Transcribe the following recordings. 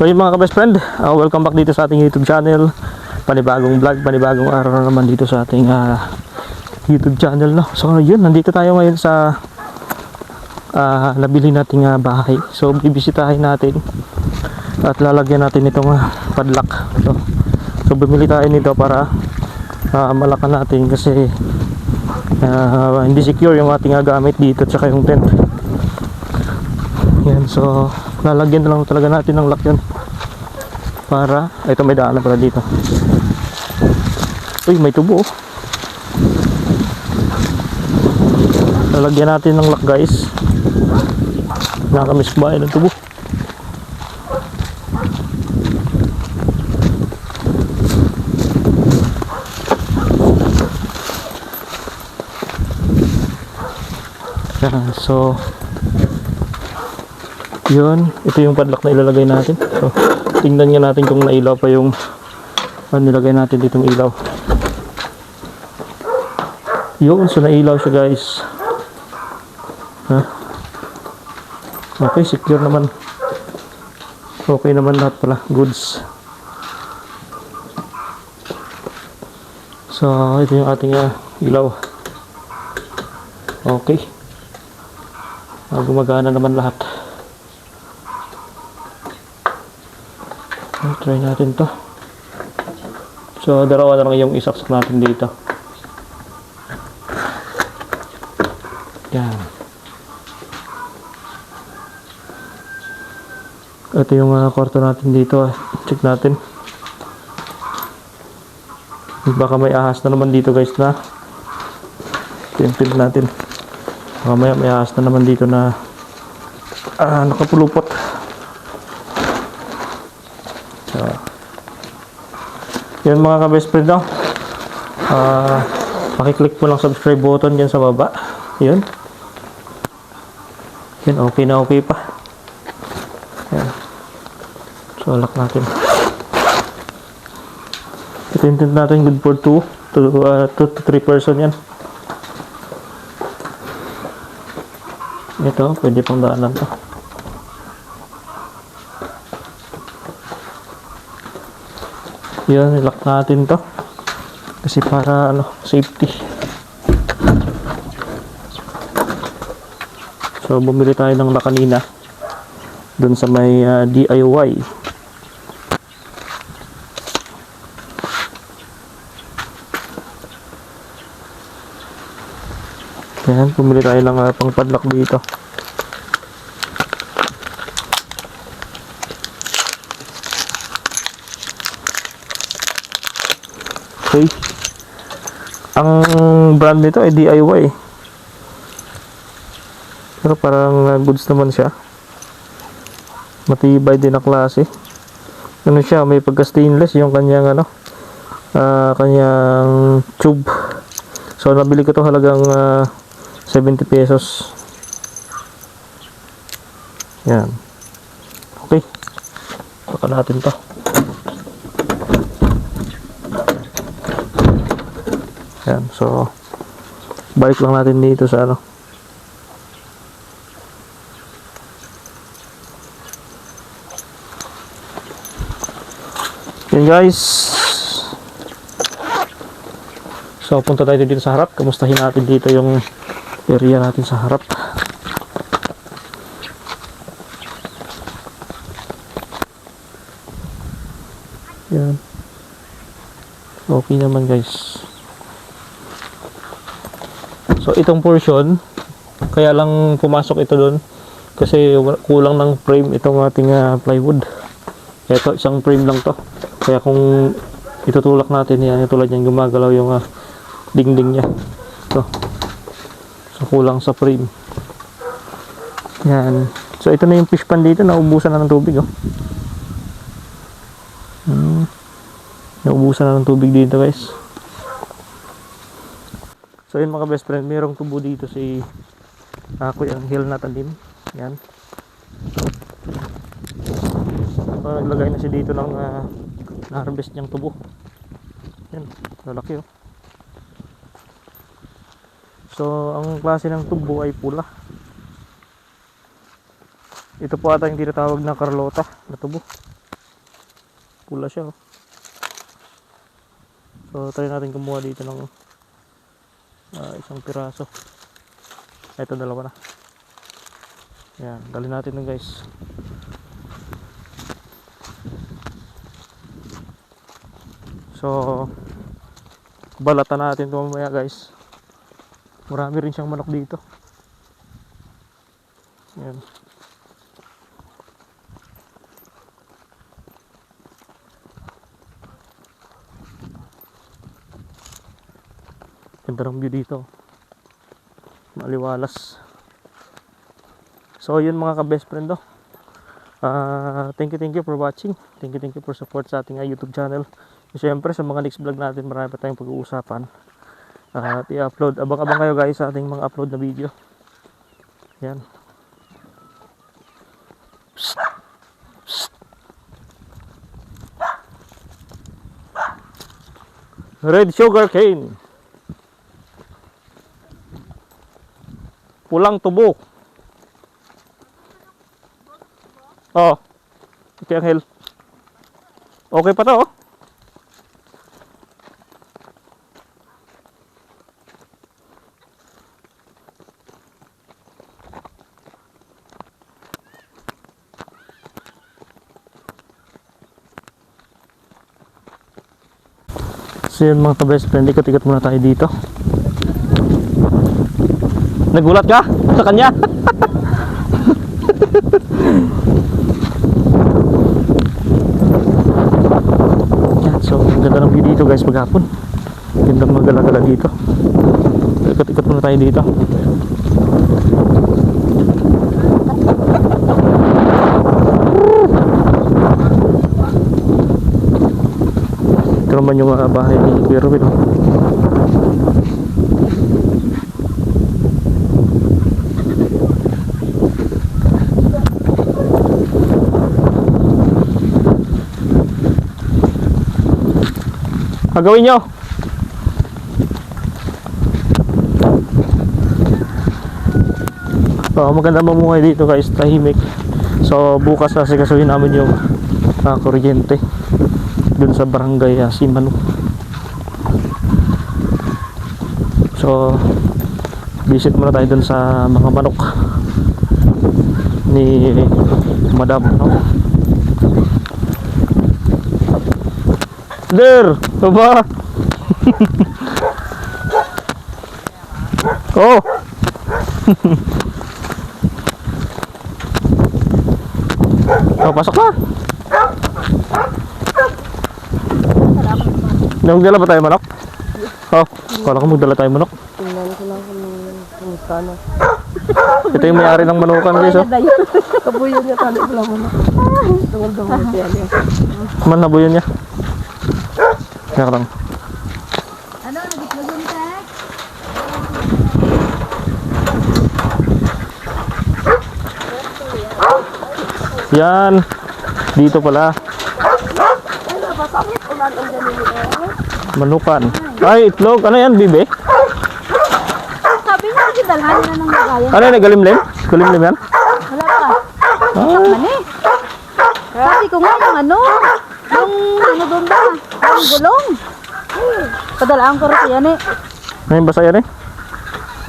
So yung mga ka-best friend, uh, welcome back dito sa ating YouTube channel. Panibagong vlog, panibagong araw na naman dito sa ating ah, YouTube channel. No? So yun, nandito tayo ngayon sa ah, nabili nating ah, bahay. So bibisitahin natin at lalagyan natin itong ah, padlock. So, so bumili tayo nito para ah, malakan natin kasi ah, hindi secure yung ating ah, gamit dito at saka yung tent. Yan, so lalagyan na lang talaga natin ng lock yan para ito may daanan pala dito uy may tubo oh. lalagyan natin ng lock guys nakamiss ba ng tubo so yun, ito yung padlock na ilalagay natin. So, tingnan nga natin kung nailaw pa yung ano nilagay natin ditong ilaw. Yun, so nailaw siya guys. Ha? Okay, secure naman. Okay naman lahat pala. Goods. So, ito yung ating ah, ilaw. Okay. Ah, gumagana naman lahat. Okay, try natin to. So, dalawa na lang yung isaksak natin dito. Yan. Ito yung uh, kwarto natin dito. ah. Check natin. Baka may ahas na naman dito guys na. Timpil natin. Baka may, may ahas na naman dito na ah, nakapulupot. So, yun mga ka-best friend, no? Ah, pakiclick mo lang subscribe button dyan sa baba. Yun. Yun, okay na okay pa. Yan. So, lock natin. Itintin natin good for 2 to 2 to 3 person yan. Ito, pwede pang daanan to. Yun, ilock natin to. Kasi para ano, safety. So, bumili tayo ng lock kanina. Doon sa may ah, DIY. Yan, bumili tayo ng uh, pang padlock dito. Okay. Ang brand nito ay DIY. Pero parang uh, goods naman siya. Matibay din na klase. Ano siya, may pagka stainless yung kanyang ano, ah, kanyang tube. So nabili ko to halagang ah, 70 pesos. Yan. Okay. Baka natin to. Yan, so balik lang natin dito sa ano. Yan guys. So punta tayo dito sa harap. Kamustahin natin dito yung area natin sa harap. Yan. Okay naman guys. So itong portion, kaya lang pumasok ito doon kasi kulang ng frame itong ating ah, plywood. Ito isang frame lang to. Kaya kung itutulak natin yan, tulad yan gumagalaw yung ah, dingding niya. Ito. So kulang sa frame. Yan. So ito na yung fish pan dito, naubusan na ng tubig oh. Hmm. Naubusan na ng tubig dito guys. So yun mga best friend, mayroong tubo dito si uh, Kuya Hill na talim. Yan. So naglagay na siya dito ng uh, na-harvest niyang tubo. Yan, lalaki oh. So ang klase ng tubo ay pula. Ito po ata yung tinatawag na Carlota na tubo. pula siya oh. So try natin kumuha dito ng ah, isang piraso. Ito dalawa na. Yan, dali natin nun guys. So balatan natin ito mamaya guys. Marami rin siyang manok dito. Yan. Ganda ng view dito. Maliwalas. So yun mga ka-best friend do. Ah, thank you, thank you for watching. Thank you, thank you for support sa ating ah, YouTube channel. Siyempre sa mga next vlog natin marami pa tayong pag-uusapan. At i-upload. Abang-abang kayo guys sa ating mga upload na video. Yan. Red sugar cane. Pulang tubo. Oh. Yung hill. Okay pa to oh. So yun mga ka-best friend, ikot-ikot muna tayo dito. Nagulat ka sa kanya? Yan, so ganda ng view dito guys maghapon. Ganda magala-gala dito. Ikot-ikot muna tayo dito. Ito naman yung mga bahay ni Kuya Ruben. Gagawin nyo. So, maganda mamuhay dito guys, tahimik. So, bukas kasi kasuhin namin yung ah, kuryente dun sa barangay uh, Simano. So, visit muna tayo dun sa mga manok ni Madam. No? Der, baba. oh. oh, pasok na. Nagdala ba tayo manok? Oh, kala ko magdala tayo manok. Tingnan ko lang kung kumusta na. Ito yung may-ari ng manukan guys oh. Kabuyo niya tali ko lang muna. Dungal-dungal siya niya. Man nabuyan niya. Kaya lang. Ano, nagitlagon ka? Yan. Dito pala. Manukan. Ay, itlog. Ano yan, bibe? Sabi niya, kasi dalhan na ng lagayan. Ano yan, galimlim? Galimlim yan? Wala pa. Ah, Ano eh? Sabi ko nga yung ano, yung ano doon ba? Yung gulong. Padalaan ko rin yan eh. ngayon basa yan eh.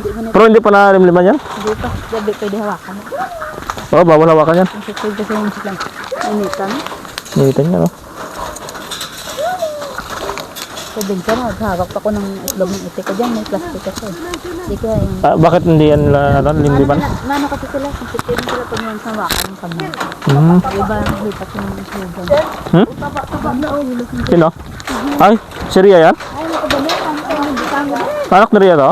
Hindi na Pero hindi pa nalimliman yan. dito. Sabi pwede hawakan mo. Oh, bawal hawakan yan. Ang sipig kasi yung silang initan. Ngitan niya, no? Sabi ka na, maghawak pa ko ng itlog ng itik ko dyan. May plastic kasi. Hindi ka yung... Ah, bakit hindi yan la, ano, limliman? Ano, na, ano kasi sila, sensitive sila pag yung hawakan ng kamay. Hmm. Iba ang hipat yung itlog. Hmm? Ng Sino? Ay, si Ria yan? Ay, nakabali. Ano, Anak ni Ria to?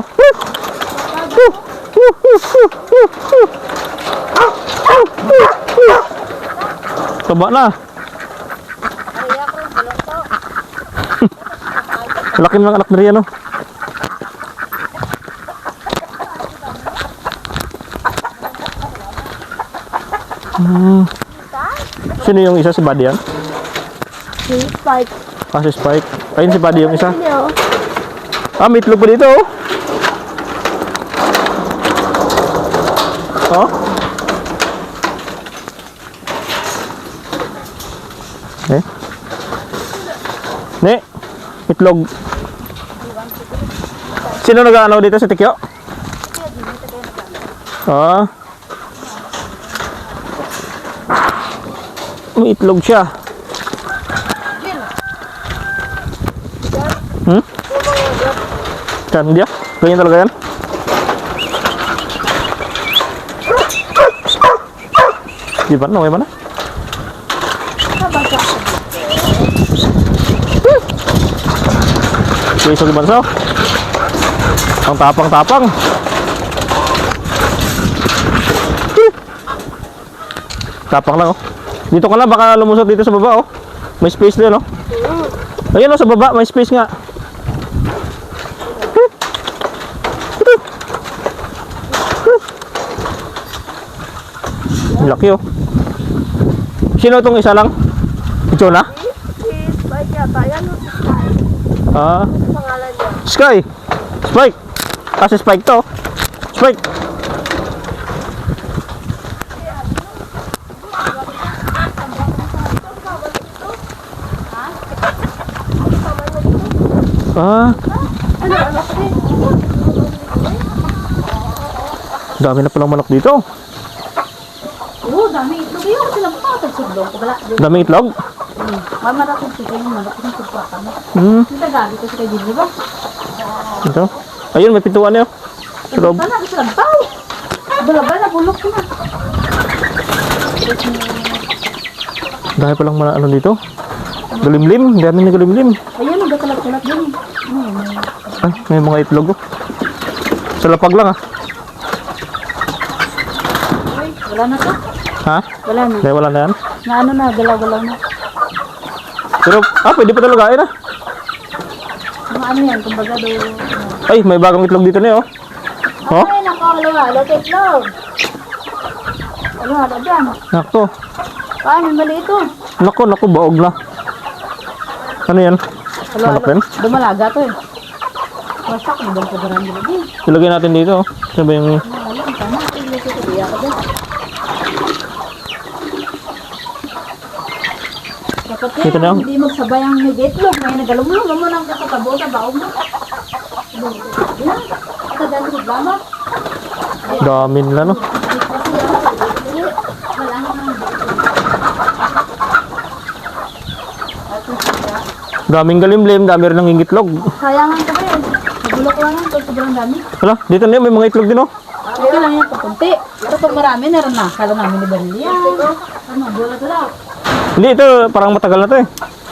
Taba na. Laki ng anak ni Ria, no? Hmm. Sino yung isa? Si Buddy yan? Si Spike. Ah, si Spike. Ayun si Buddy yung isa. Ah, may itlog pa dito, oh. Oh? Eh? Ne, itlog. Sino nag-ano dito sa Tikyo? Ah. May itlog siya. Hmm? Kan dia? Ganyan talaga yan? Di ba? Okay ba na? Piso di banso. Ang tapang-tapang. Tapang lang oh. Dito ka na baka lumusot dito sa baba oh. May space din oh. Ayun oh sa baba may space nga. Laki oh. Sino tong isa lang? Ito na? Ah. Sky! Spike! Kasi Spike to. Spike! Ah, ko dami na palang manok dito. Oo, dami itlog yun. Sila mo kakatag sudlong ko bala. Daming itlog. Mamarakong siya yung manok ng sudpakan. Hmm, Hindi gabi ko siya din, di ba? Ito. Ayun, may pintuan niyo. Sa loob. Sana, gusto lang tao. Bala-bala, nabulok ko na. Dahil palang mga ano dito. Galimlim, dami na galimlim. Ayun, nagkakalat-kalat din. Ano? Ay, may mga itlog oh. Sa lapag lang ah. Ay, wala na to. Ha? Wala na. Dahil wala na yan. Na ano na, galaw-galaw na. Pero, ah, pwede pa talaga ayun ah. Ano yan, kumbaga do... Ano. Ay, may bagong itlog dito na oh. Oh? Ay, nako, halo-halo, itlog. Halo-halo dyan. Nako. Paano, mali ito. Nako, nako, baog na. Ano yan? Halo-halo. Manok rin? Dumalaga to eh. Wasak, mo bang pagaran nila din. Ilagay natin dito oh. Ano ba yung... Alam, tama. Ilagay ko diya ka dyan. Dapat yan, Ito na. hindi magsabay ang itlog. May nagalumulong mo nang kakatabo sa baog mo. Yan, kadali ko blama. Dami nila no. Daming galimlim, dami rin ng itlog. Sayangan ko ba yun? Nagulok lang yan kung sobrang dami. Hala, dito na yun, may mga itlog din oh. Okay lang yan kung kunti. Pero pag marami, naroon na. Kala namin ni Banli yan. Ano, dula-dula. Hindi, ito parang matagal na to eh.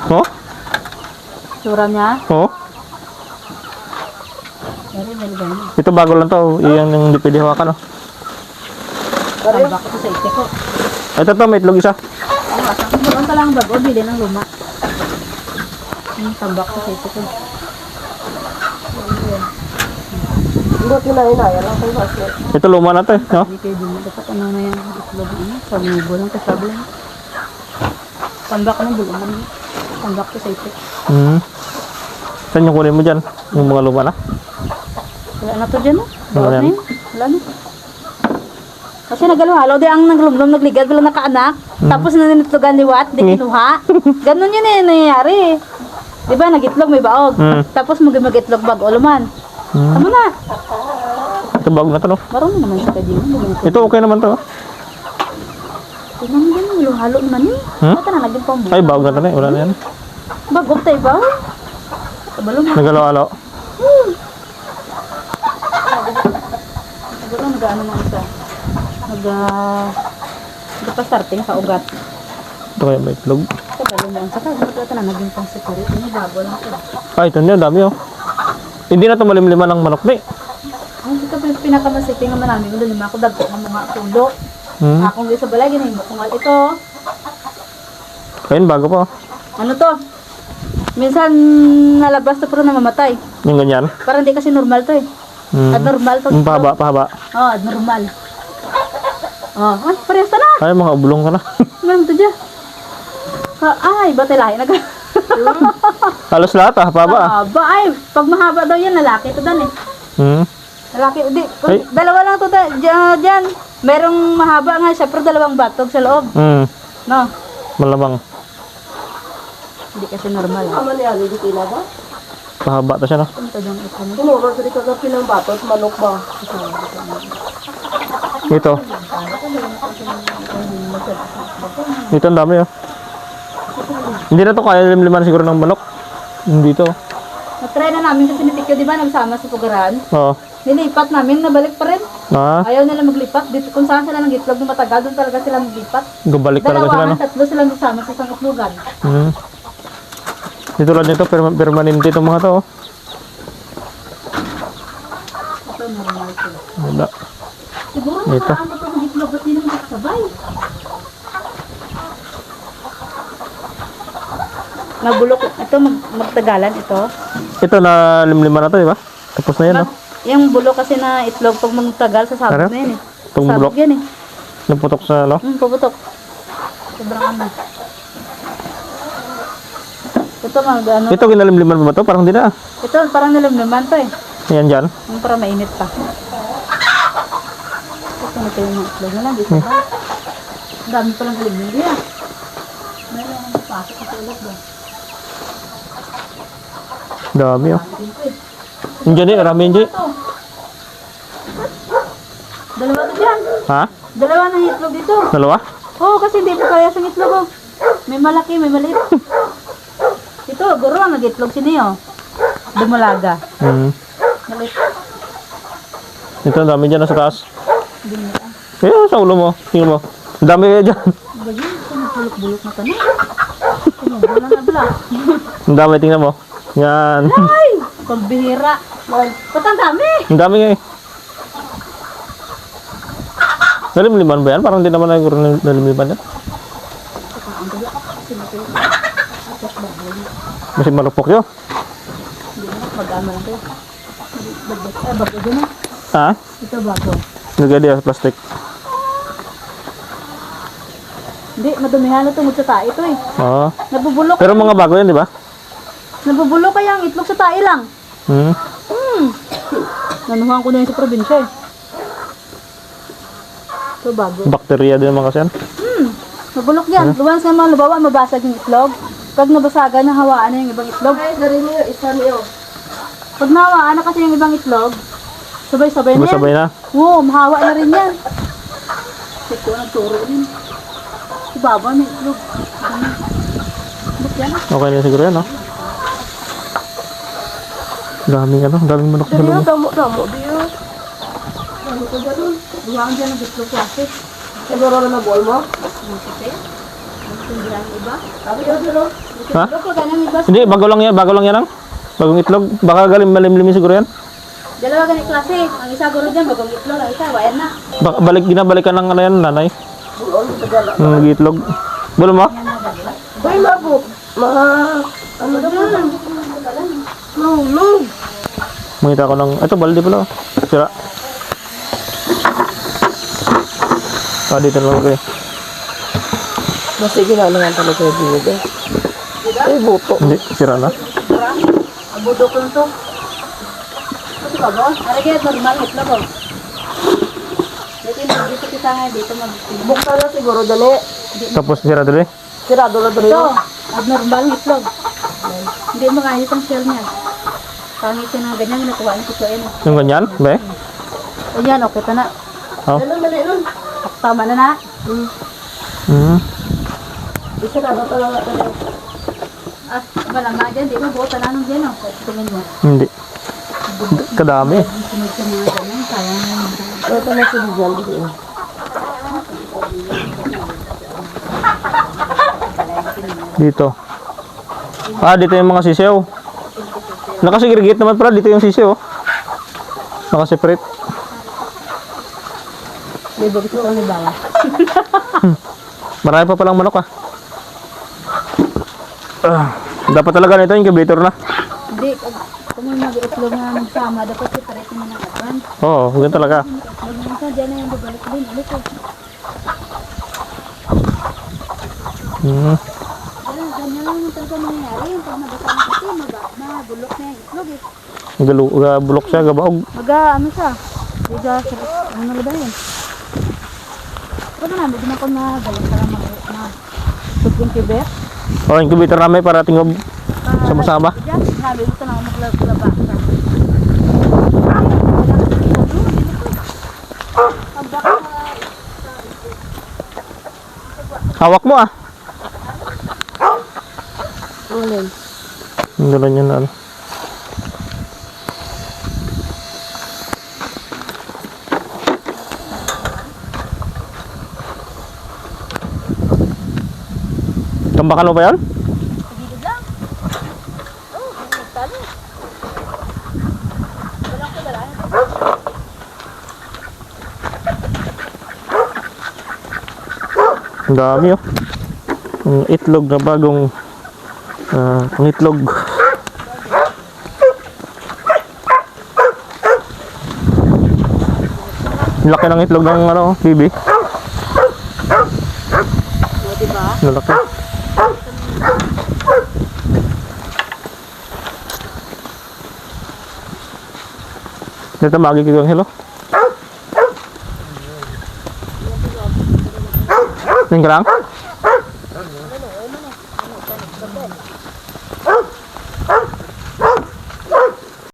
Oh? Sura niya. Oh? May gani. Ito bago lang to. Iyan yung di pwede hawakan oh. Tambak ko sa ite ko. Ito to, may itlog isa. Ang asang ko doon lang bago, bili ng luma. Yung tambak ko sa ite ko. Ito luma na to eh. No? Hindi kayo din. Dapat ano na yan. Itlog. Sabubo lang kasabi lang. Tambak ng bulungan. Tambak ko sa ite. Hmm. Saan yung kunin mo dyan? Yung mga luma na? Wala na to dyan, no? Wala Bawat na. Wala na. Kasi nagalo-halo di ang naglumlum nagligad wala nakaanak. Tapos naninitlogan ni Wat, di Hmm. kinuha. Ganun yun eh, nangyayari. Di ba, nagitlog may baog. Hmm. Tapos mag magitlog bag uluman. Hmm. Tama na. Ito bago na to no? Marunong naman sa kadi mo. Ito okay naman to. Tingnan mo ganun, halo-halo naman yun. Hmm? Na, naging pambuhay. Ay, bago na na. Wala na yan. Bagok tayo ba? Kabalo mo. Nagalo-alo. Siguro nag-ano na isa. Nag, uh, starting sa ugat. Ito kaya may itlog. Kabalo mo. Saka, ito na, naging pang security. Ano, bago lang ito. Ay, ito niya, dami oh. Hindi na ito malimliman ng manok ni. Ang ito pa pinakamasiping naman namin. Lima ako dagko ng mga pulo. Hmm. Akong di sa balay, ginahimo ko ito. Ayun, bago pa. Ano to? Minsan nalabas to pero namamatay. Yung ganyan. Parang hindi kasi normal to eh. Hmm. Abnormal pag Yung pahaba, pahaba. Oo, oh, abnormal. Oh, ay, parehas na na. Ay, mga ubulong ka na. Meron to dyan. Ah, ay, ba't lahi? Nag... Halos lahat ah, pahaba ah. Mahaba. Ay, pag mahaba daw yan, lalaki to dan eh. Hmm. Lalaki, di, Ay. dalawa lang to dyan, dyan. Merong mahaba nga siya, pero dalawang batog sa loob. Hmm. No? Malamang. Hindi kasi normal. Ama niya, hindi kila ba? Pahaba ta siya, no? Ito dong ito mo. Tinuro sa di kagapi ng batot, manok ba? Ito. Dito ang dami, oh. Hindi na to kaya limliman siguro ng manok. Dito. Na-try na namin kasi ni Tikyo, di ba, nagsama sa pugaran. Oo. Nilipat namin, nabalik pa rin. Ah, Ayaw nila maglipat. Dito, kung saan sila nang itlog ng matagal, doon talaga sila maglipat. gabalik talaga sila, no? Dalawa, tatlo silang kasama sa isang itlogan. Hmm. Dito lang nito, perma- permanente itong mga to, oh. Ito, normal sila. Wala. Siguro Ito. nakaraan ito ng itlog, ba't di naman nakasabay? Mabulok. Ito, mag, magtagalan ito. Ito na limliman na to, di ba? Tapos na yan, no? Mag, yung bulok kasi na itlog, pag magtagal, sasabog Ano? na yan eh. Itong bulok? yan eh. Naputok sa, no? Hmm, puputok. Sobrang ano. Ito, mag, ano. Ito, kinalimliman ba to? Parang hindi na. ah. Ito, parang nilamnaman to eh. Ayan dyan. Yung parang mainit pa. Ito na yung mga itlog na lang, di sa ba? Ang dami palang kalimin diya. Meron ang pasok sa tulog ba? Dami, oh. Yung dyan, eh. Marami yun dyan. Dalawa to dyan. Ha? Dalawa ng itlog dito. Dalawa? Oo, kasi hindi po kaya sa itlog. Oh. May malaki, may maliit. Ito, guro nag-itlog si Neo. Dumalaga. Hmm. Maliit. Ito, ang dami dyan, nasa taas. Eh, sa ulo mo. Tingnan mo. Ang dami kaya dyan. Ito, bulok-bulok na tanong. Wala na bala. Ang dami, tingnan mo. Yan. Ay! Pambihira. Ba't ang dami? Ang dami nga eh. Nalimliman ba yan? Parang hindi naman naguro ng nalimliman yan. Kasi malupok yun. Lang tayo. Ay, bago ah. Ha? Ito bago. Nagadi sa plastic. Hindi, madumihan na tungod sa tae ito eh. Oo. Nabubulok. Pero mga bago yan, di ba? Nabubulok kaya ang itlog sa tae lang. Hmm. Hmm. Nanuhan ko na yun sa probinsya eh. Ito bago. Bakterya din naman kasi yan. Hmm. Nabulok yan. Luwans nga mga lubawa, mabasag yung itlog. Pag nabasagan, nahawaan na yung ibang itlog. Ay, dari niyo, isa niyo. Pag nahawaan na kasi yung ibang itlog, sabay-sabay na yan. Sabay na. Oo, mahawa na rin yan. Check ko, nagturo din. Si Baba may itlog. Yan ah? Okay na siguro yan, no? Daming ano, daming manok sa Dari niyo, loob. damo, damo, diyo. Ano ko Buwang dyan ang itlog klase. Siguro na nabuhay mo? Lang dito. Ha? Hindi, bago lang yan, bago lang yan ang. Bagong itlog. Baka galing malimlim siguro yan. Dalawa ganit klase. Ang isa guro dyan, bagong itlog. Ang isa, wayan na. Baka balik, ginabalikan ng ano yan, nanay. Ng itlog. Bulo mo? Uy, mabuk. Ma... Ano doon? Mahulog. Mungita ko ng, ito balde pala. oh. Sira. Ah, dito naman kayo. Masige na lang talaga yung binig eh. Ay, buto. Hindi, sira na. Abudok lang to. Ito ba ba? Ari kaya normal itlog oh. Dito yung dito kita nga dito mag Buksan na siguro dali. Tapos sira dali. Sirado na dali. Ito, abnormal ng itlog. Hindi mo kaya itong shell niya. Pangit yung mga ganyan, nakuha niya ito yan. Yung ganyan, be? O yan, okay ito na. Oh. Ano, dali nun. Tama na na. Hmm. Isa na, talaga dali. Ah, malama dyan, di ba? Buo tananong dyan, oh. Tingin mo. Hindi. Kadami. Sunod sa mga ganyan, sayang na yun. Ito na si Dijan dito. Dito. Ah, dito yung mga sisiyo. Nakasegregate naman pala, dito yung sisiyo. Nakaseparate. May bagay ko ni Bawa. Marami pa palang manok ah. Ah, dapat talaga nito incubator na. Hindi, pag- kung mag-itlog na magsama, dapat separate mo ng advance. Oo, ganyan talaga. Mo isa, dyan na yung babalik din. Ulit oh. Hmm. Ganyan, lang talaga nangyayari. Yung pag nabasa mo kasi, maga, mabulok na yung itlog eh. Galo, bulok siya, gabaog. Maga, ano siya? Maga, ano na ba yun? Pero na, hindi na na galing para mag na mag incubate. O, incubator namin para tingob sama-sama. Diyan, sabi ko na maglaba. Hawak mo ah. Ang niya na ano. Tambakan mo ba yan? Gilid lang. Oh, gilid talo. Walang ko dala. Ang dami oh. Ang itlog na bagong ah, ang itlog. Laki ng itlog ng ano, bibi. O, diba? Ang laki. Dito magiging yung hello. Tingin